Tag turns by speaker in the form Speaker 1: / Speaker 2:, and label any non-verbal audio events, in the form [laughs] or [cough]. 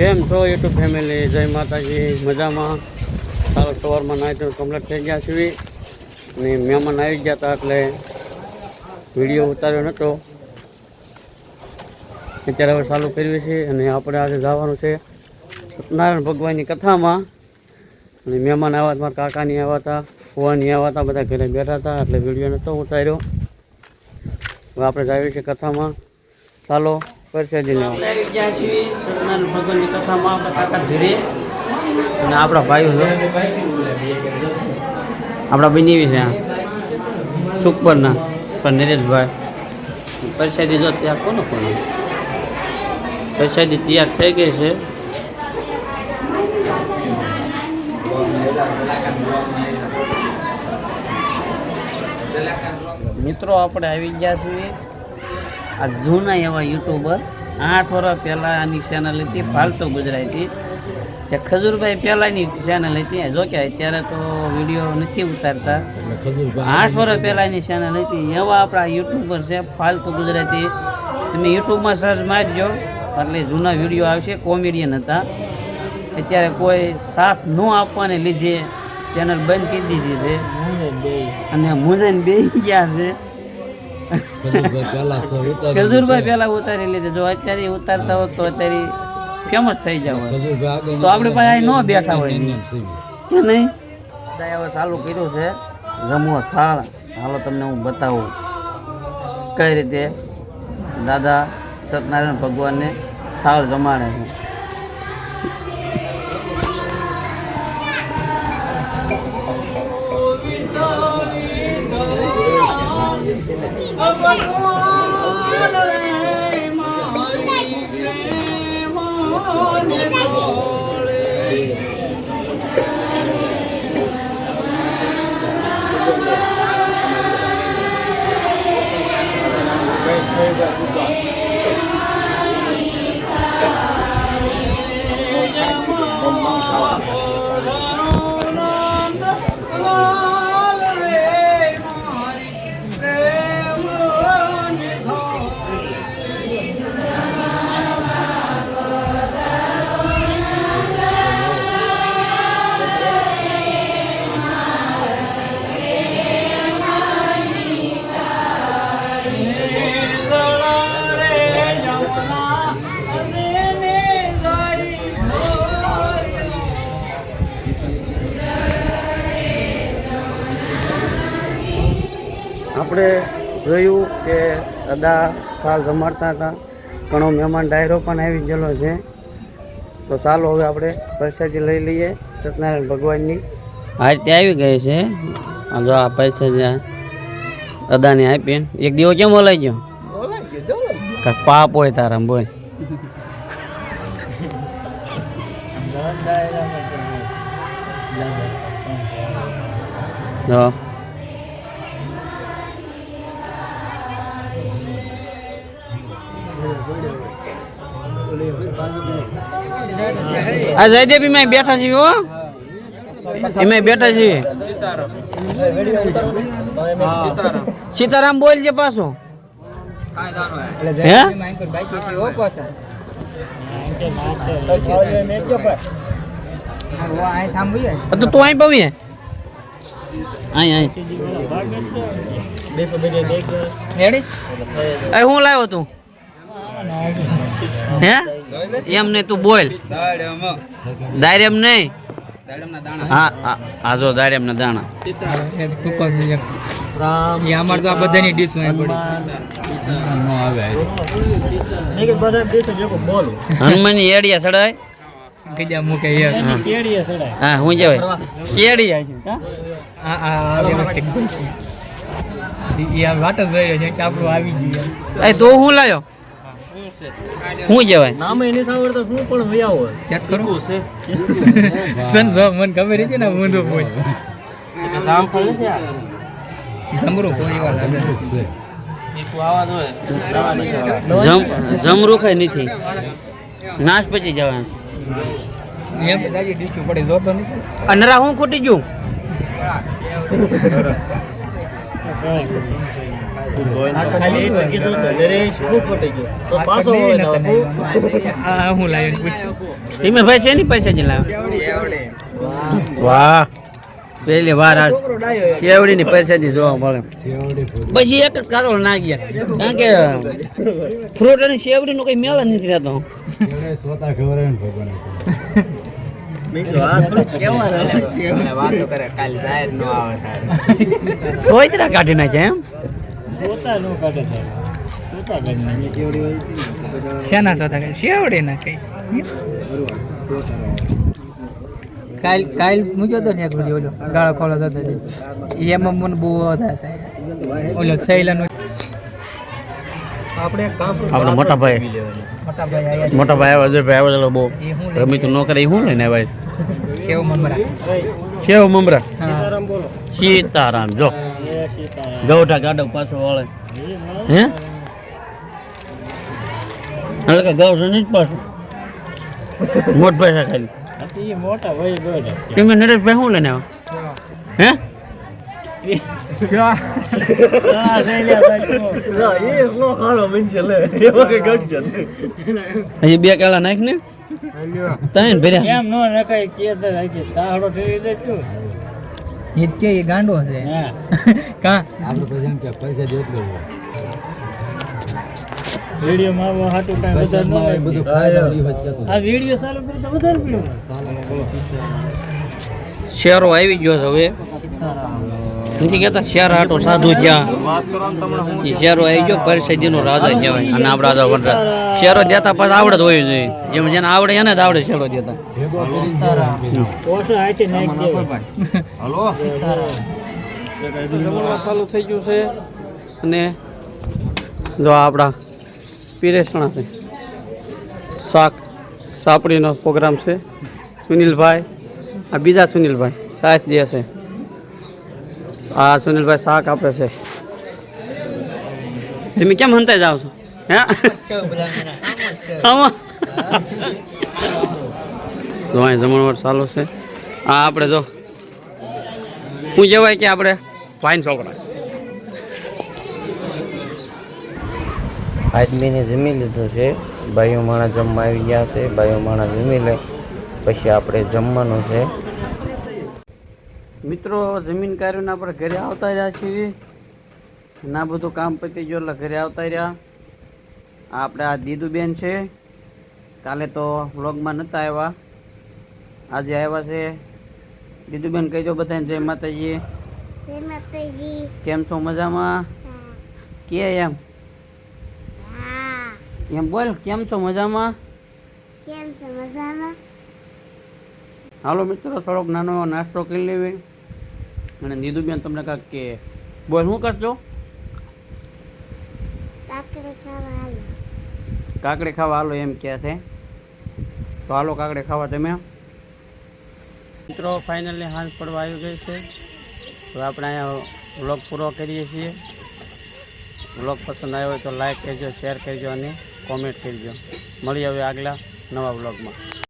Speaker 1: કેમ છો YouTube family? જય માતાજી, મજામાં? સારો, સવારમાં નાહી તો કમ્પ્લીટ થઈ ગયા છીએ. અને મહેમાન આવી ગયા હતા એટલે વીડિયો ઉતાર્યો નહોતો અત્યારે હવે ચાલુ કર્યું છે અને આપણે આજે જવાનું છે સત્યનારાયણ ભગવાનની કથામાં. અને મહેમાન આવ્યા હતા, મારા કાકાની આવ્યા હતા, ફુવાની આવ્યા હતા, બધા ઘરે બેઠા હતા એટલે વીડિયો નહોતો ઉતાર્યો. હવે આપણે જાવી છે કથામાં. ચાલો. પરસેદી અને આપણા ભાઈઓ છે આપણા બનેવી છે સુખપરના. પણ નરેશભાઈ. પરસાદી જો ત્યાં કોનો કોનો? પરસાદી તૈયાર થઈ ગઈ છે. મિત્રો, આપણે આવી ગયા છીએ. આ જૂના એવા યુટ્યુબર. આઠ વર્ષ પહેલાં આની ચેનલ હતી ફાલતો ગુજરાતી. કે ખજૂરભાઈ પહેલાંની ચેનલ હતી. જો કે અત્યારે તો વીડિયો નથી ઉતારતા. આઠ વર્ષ પહેલાંની ચેનલ હતી. એવા આપણા યુટ્યુબર છે ફાલતુ ગુજરાતી. તમે યુટ્યુબમાં સર્ચ મારજો. એટલે જૂના વીડિયો આવશે કોમેડિયન હતા. અત્યારે કોઈ સાથ ન આપવાને લીધે ચેનલ બંધ કરી દીધી છે. અને મુંજાઈને બેસી ગયા છે. ખજૂરભાઈ પહેલા ઉતારી લીધે જો અત્યારે ઉતારતા હોત તો અત્યારે ફેમસ થઈ જાવ તો આપણે પાસે ન બેઠા હોય. કે નહીં? દાદા હવે ચાલુ કર્યું છે. જમવો થાળ. હાલો તમને હું બતાવું. કઈ રીતે? દાદા સત્યનારાયણ ભગવાનને થાળ જમાડે છે. આપણે જોયું કે દાદા થાળ જમાડતા હતા. ઘણો મહેમાન ડાયરો પણ આવી ગયેલો છે. તો ચાલો હવે આપણે પ્રસાદી લઈ લઈએ સત્યનારાયણ ભગવાનની. હા ત્યાં આવી ગઈ છે. આ જો આ પૈસા જે દાદાને આપી એક દિવસ કેમ બોલાઈ ગયો? પાપ હોય તારા બોલ. જો. આ જયદેવ એમાં બેઠા છીએ હો. એમાં બેઠા છીએ. સીતારામ બોલ છે પાછો. હે? તો તું અહીં પવી અહીં અહીં. હું લાવ્યો તું? હે? એમ નહીં તું બોલ. દાયરેમ નહીં? હા હા જો દાયરેમ ના દાણા
Speaker 2: અમાર તો આ બધાની ડીશ હોય
Speaker 1: હનુમાન એડિયા સડાય
Speaker 2: કીધા મૂકે યાર
Speaker 1: હા. હું જવાય કેડી આવી હા?
Speaker 2: આ આ આ વાટ જ રહ્યો છે કે આપણું આવી ગયું
Speaker 1: તો હું લાયો? હું જવાય
Speaker 2: ચેક કરો. [laughs] સન જો મને ખબર હતી ને બોલ સમરું કોઈ. વાર લાગે
Speaker 1: જમ જમરું ખાય નથી. નાશ પછી જવાનું.
Speaker 2: એમ? દાદી ડીચું પડી જોતો નથી?
Speaker 1: અનરા હું ખૂટી ગયું? [laughs] ધીમે ભાઈ છે ની પૈસા જ લાવ વાહ. પેલી વાર આ શેવડી ની પૈસાથી જોવા મળે. પછી એક જ કાગળ ના ગયા કારણ કે ફ્રૂટ અને શેવડી નો કઈ મેળ જ નથી રહેતો.
Speaker 2: વાતો કરે કાલ જાહેર નો આવે
Speaker 1: સોયતરા કાઢી નાખે એમ?
Speaker 2: શેના સોતા કઈ શેવડે ના. કઈ? કાલ કાલ મૂક્યો હતો ને એક વીડિયો ઓલો ગાળો ખોલો હતો. એમાં મને બહુ હતા. ઓલો સૈલાનો
Speaker 3: આપણે
Speaker 1: મોટા ભાઈ.
Speaker 2: મોટા ભાઈ આયા
Speaker 1: મોટા ભાઈ આવ્યા આવ્યા બહુ રમી તો ન કરે શું લઈને આવ્યા
Speaker 2: શેવ કેવું મમરા.
Speaker 1: મમરા સીતારામ જો. ગૌઠા ગાડો પાછો વળે. હે? હલકા ગૌ છે નહીં જ પાછું. મોટ પૈસા ખાલી.
Speaker 3: એ મોટા ભાઈ ગયો
Speaker 1: તમે નરેશભાઈ શું લઈને આવ્યા હે? બે કાલા નાખ ને તને ભર્યા.
Speaker 3: એમ નો નખાય કે તાહડો ફેરવી દે તું
Speaker 2: નિત્ય એ ગાંડો છે.
Speaker 3: હા. [laughs]
Speaker 2: કા?
Speaker 3: વિડિયો માં આવો હાટુ કાઈ વધારે ન લાગે. આ વિડિયો ચાલુ કરી તો વધારે પીવું
Speaker 1: શેરો આવી ગયો છે હવે. નથી કહેતા. શેર આટો સાધુ થયા એ શેરો આવી ગયો પરિસ્થિતિનો રાજા કહેવાય. અને આપણા રાજા વનરાજ શેરો દેતા પાછા આવડત હોવી જોઈએ જેમ જેને આવડે એને જ આવડે શેરો દેતા. ચાલુ થઈ ગયું છે અને જો આપણા પીરેસણા છે. શાક સાપડીનો પ્રોગ્રામ છે. સુનિલભાઈ આ બીજા સુનિલભાઈ સાસ દે છે. આ સુનિલભાઈ શાક આપે છે. તમે કેમ હંતા જાઓ છો? હે? અહીં જમણવાર ચાલુ છે. આ આપણે જો શું કહેવાય કે આપણે ફાઇન છોકરા
Speaker 4: આદમીને જમી લીધું છે. ભાઈઓ માણા જમવા આવી ગયા છે. ભાઈઓ માણા જમી લે. પછી આપણે જમવાનું છે.
Speaker 1: મિત્રો જમીન કાર્યોને આપણે ઘરે આવતા રહ્યા છીએ. ના બધું કામ પતી ગયું એટલે ઘરે આવતા રહ્યા. આ આપણે આ દીદુબેન છે. કાલે તો વ્લોગમાં નહોતા આવ્યા. આજે આવ્યા છે. દીદુબેન કહેજો બધાને જય માતાજી.
Speaker 5: જય માતાજી.
Speaker 1: કેમ છો? મજામાં? કે એમ? એમ બોલ કેમ છો? મજામાં?
Speaker 5: કેમ છે? મજામાં?
Speaker 1: હાલો મિત્રો થોડોક નાનો નાસ્તો કરી લેવી. અને નીદુબેન તમને કાંઈક કે બોલ શું કરજો? કાકડી ખાવા હાલો. એમ કહે છે. તો હાલો કાકડી ખાવા તમે મિત્રો ફાઇનલી હાંસ પડવા આવી ગઈ છે. તો આપણે અહીંયા વ્લોગ પૂરો કરીએ છીએ. વ્લોગ પસંદ આવ્યો હોય તો લાઈક કરજો શેર કરજો અને કોમેન્ટ કરજો. મળી હવે આગલા નવા વ્લોગમાં